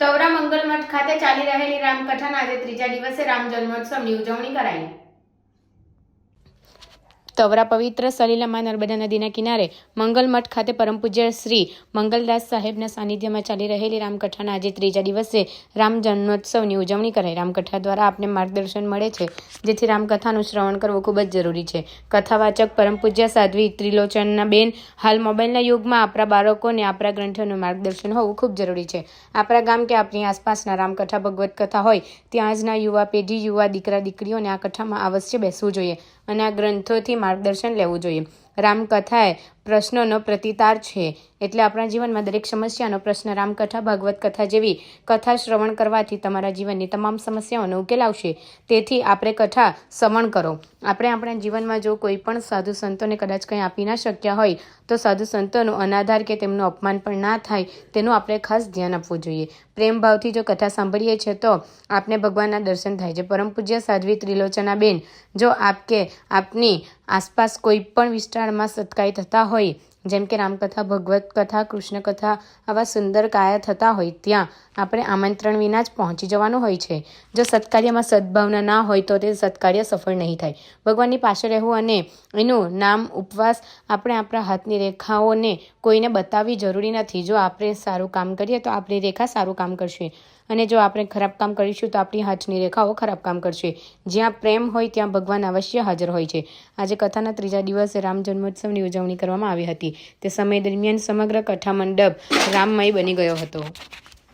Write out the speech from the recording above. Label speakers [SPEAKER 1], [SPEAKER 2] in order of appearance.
[SPEAKER 1] તવરા મંગલમઠ ખાતે ચાલી રહેલી રામકથાના આજે ત્રીજા દિવસે રામ જન્મોત્સવની ઉજવણી કરાઈ. તવરા પવિત્ર સલીલામાં નર્મદા નદીના કિનારે મંગલમઠ ખાતે પરમ પૂજ્ય શ્રી મંગલદાસ સાહેબના સાનિધ્યમાં ચાલી રહેલી રામકથાના આજે ત્રીજા દિવસે રામ જન્મોત્સવની ઉજવણી કરાઈ રામકથા દ્વારા આપને માર્ગદર્શન મળે છે. જેથી રામકથાનું શ્રવણ કરવું ખૂબ જ જરૂરી છે. કથાવાચક પરમ પૂજ્ય સાધ્વી ત્રિલોચનના બેન હાલ મોબાઈલના યુગમાં આપણા બાળકોને આપણા ગ્રંથોનું માર્ગદર્શન હોવું ખૂબ જરૂરી છે. આપણા ગામ કે આપણી આસપાસના રામકથા ભગવત કથા હોય, ત્યાં આજના યુવા પેઢી, યુવા દીકરા, દીકરીઓને આ કથામાં અવશ્ય બેસવું જોઈએ અને આ ગ્રંથોથી માર્ગદર્શન લેવું જોઈએ. રામકથા એ પ્રશ્નોનો પ્રતિતાર છે. એટલે આપણા જીવનમાં દરેક સમસ્યાનો પ્રશ્ન રામકથા, ભાગવત કથા જેવી કથા શ્રવણ કરવાથી તમારા જીવનની તમામ સમસ્યાઓનો ઉકેલ આવશે. તેથી આપણે કથા શ્રવણ કરો. આપણે આપણા જીવનમાં જો કોઈ પણ સાધુ સંતોને કદાચ કંઈ આપી ના શક્યા હોય, તો સાધુ સંતોનું અનાધાર કે તેમનું અપમાન પણ ના થાય, તેનું આપણે ખાસ ધ્યાન આપવું જોઈએ. પ્રેમભાવથી જો કથા સાંભળીએ છીએ તો આપને ભગવાનના દર્શન થાય છે. પરમ પૂજ્ય સાધ્વી ત્રિલોચના બેન જો આપ કે આપની આસપાસ કોઈ પણ વિસ્તારમાં સત્કાય થતા હોય. જેમ કે રામકથા, ભગવત કથા, કૃષ્ણ કથા આવા સુંદર કાયા થતા હોય ત્યાં આપણે આમંત્રણ વિના જ પહોંચી જવાનું હોય છે. જો સત્કાર્યમાં સદભાવના ના હોય તો તે સત્કાર્ય સફળ નહીં થાય. ભગવાનની પાસે રહેવું અને એનું નામ ઉપવાસ આપણે આપણા હાથની રેખાઓને કોઈને બતાવવી જરૂરી નથી. જો આપણે સારું કામ કરીએ તો આપણી રેખા સારું કામ કરશે અને જો આપણે ખરાબ કામ કરીશું તો આપણી હાથની રેખાઓ ખરાબ કામ કરશે. જ્યાં પ્રેમ હોય ત્યાં ભગવાન અવશ્ય હાજર હોય છે. આજે કથાના ત્રીજા દિવસે રામ જન્મોત્સવની ઉજવણી કરવામાં આવી હતી. તે સમય દરમિયાન સમગ્ર કથા મંડપ રામમય બની ગયો હતો.